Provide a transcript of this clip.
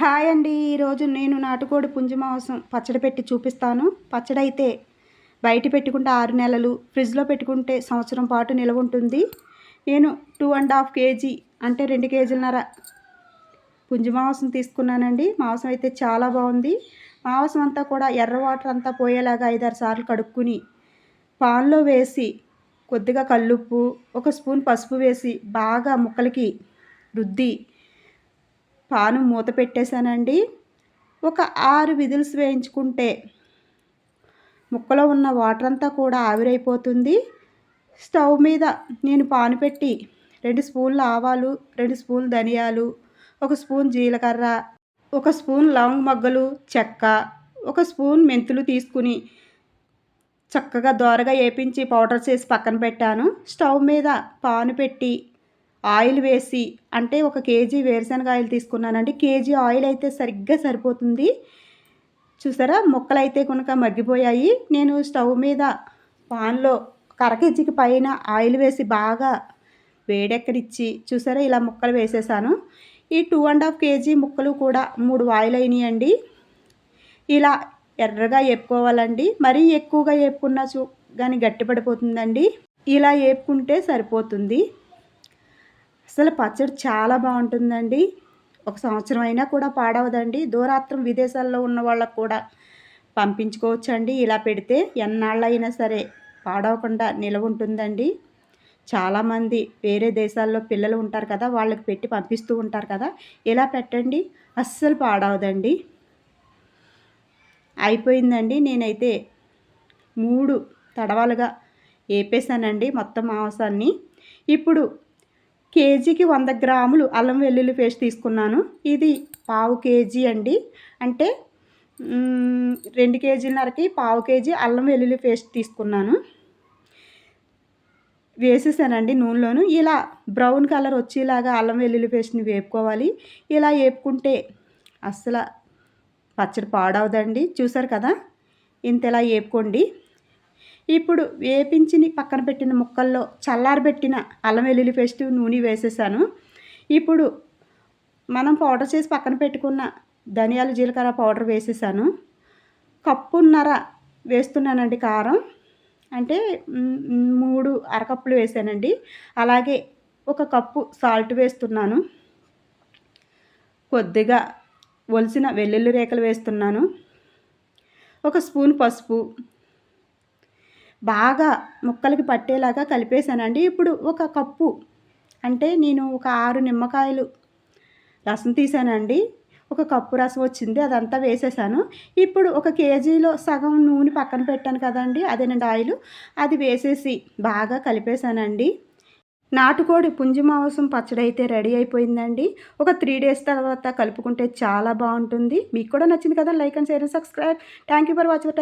Hi అండి. ఈరోజు నేను నాటుకోడి పుంజు మాంసం పచ్చడి పెట్టి చూపిస్తాను. పచ్చడి అయితే బయట పెట్టుకుంటే ఆరు నెలలు ఫ్రిడ్జ్లో పెట్టుకుంటే సంవత్సరం పాటు నిల్వ ఉంటుంది. నేను టూ అండ్ హాఫ్ కేజీ అంటే రెండు కేజీలన్నర పుంజు మాంసం తీసుకున్నానండి. మాంసం అయితే చాలా బాగుంది. మాంసం అంతా కూడా ఎర్ర వాటర్ అంతా పోయేలాగా ఐదారు సార్లు కడుక్కుని పాన్లో వేసి కొద్దిగా కల్లుప్పు ఒక స్పూన్ పసుపు వేసి బాగా ముక్కలకి రుద్ది పాను మూత పెట్టేశానండి. ఒక ఆరు విజిల్స్ వేయించుకుంటే ముక్కలో ఉన్న వాటర్ అంతా కూడా ఆవిరైపోతుంది. స్టవ్ మీద నేను పాను పెట్టి రెండు స్పూన్లు ఆవాలు రెండు స్పూన్లు ధనియాలు ఒక స్పూన్ జీలకర్ర ఒక స్పూన్ లవంగ మొగ్గలు చెక్క ఒక స్పూన్ మెంతులు తీసుకుని చక్కగా దోరగా వేపించి పౌడర్ చేసి పక్కన పెట్టాను. స్టవ్ మీద పాను పెట్టి ఆయిల్ వేసి అంటే ఒక కేజీ వేరుశనగ ఆయిల్ తీసుకున్నానండి. కేజీ ఆయిల్ అయితే సరిగ్గా సరిపోతుంది. చూసారా? ముక్కలు అయితే కనుక మగ్గిపోయాయి. నేను స్టవ్ మీద పాన్లో కరకేజీకి పైన ఆయిల్ వేసి బాగా వేడెక్కడిచ్చి చూసారా? ఇలా ముక్కలు వేసేసాను. ఈ టూ అండ్ హాఫ్ కేజీ ముక్కలు కూడా మూడు ఆయిల్ అయినాయండి. ఇలా ఎర్రగా వేపుకోవాలండి మరీ ఎక్కువగా వేపుకున్నా చూ కానీ గట్టిపడిపోతుందండి. ఇలా వేపుకుంటే సరిపోతుంది. అసలు పచ్చడి చాలా బాగుంటుందండి. ఒక సంవత్సరం అయినా కూడా పాడవదండి. దూరాత్రం విదేశాల్లో ఉన్న వాళ్ళకు కూడా పంపించుకోవచ్చండి. ఇలా పెడితే ఎన్నాళ్ళైనా సరే పాడవకుండా నిలవ ఉంటుందండి. చాలామంది వేరే దేశాల్లో పిల్లలు ఉంటారు కదా వాళ్ళకి పెట్టి పంపిస్తూ ఉంటారు కదా ఇలా పెట్టండి? అస్సలు పాడవదండి. అయిపోయిందండి. నేనైతే మూడు తడవాలుగా వేపేసానండి మొత్తం మాంసాన్ని. ఇప్పుడు కేజీకి వంద గ్రాములు అల్లం వెల్లుల్లి పేస్ట్ తీసుకున్నాను. ఇది పావు కేజీ అండి. అంటే రెండు కేజీలన్నరకి పావు కేజీ అల్లం వెల్లుల్లి పేస్ట్ తీసుకున్నాను. వేసేసానండి నూనెలోను. ఇలా బ్రౌన్ కలర్ వచ్చేలాగా అల్లం వెల్లుల్లి పేస్ట్ని వేపుకోవాలి. ఇలా వేపుకుంటే అస్సలు పచ్చడి పాడవదండి. చూసారు కదా? ఇంత ఇలా వేపుకోండి. ఇప్పుడు వేపించిని పక్కన పెట్టిన ముక్కల్లో చల్లారబెట్టిన అల్లం వెల్లుల్లి పేస్ట్ నూనె వేసేసాను. ఇప్పుడు మనం పౌడర్ చేసి పక్కన పెట్టుకున్న ధనియాలు జీలకర్ర పౌడర్ వేసేసాను. కప్పున్నర వేస్తున్నానండి కారం. అంటే మూడు అరకప్పులు వేసానండి. అలాగే ఒక కప్పు సాల్ట్ వేస్తున్నాను. కొద్దిగా ఒలిసిన వెల్లుల్లి రేఖలు వేస్తున్నాను. ఒక స్పూన్ పసుపు బాగా ముక్కలకి పట్టేలాగా కలిపేశానండి. ఇప్పుడు ఒక కప్పు అంటే నేను ఒక ఆరు నిమ్మకాయలు రసం తీసానండి ఒక కప్పు రసం వచ్చింది అదంతా వేసేసాను. ఇప్పుడు ఒక కేజీలో సగం నూనె పక్కన పెట్టాను కదండి అదేనండి ఆయిల్. అది వేసేసి బాగా కలిపేశానండి. నాటుకోడి పుంజి మాంసం పచ్చడి అయితే రెడీ అయిపోయిందండి. ఒక త్రీ డేస్ తర్వాత కలుపుకుంటే చాలా బాగుంటుంది. మీకు కూడా నచ్చింది కదా like and share and subscribe. Thank you for watching.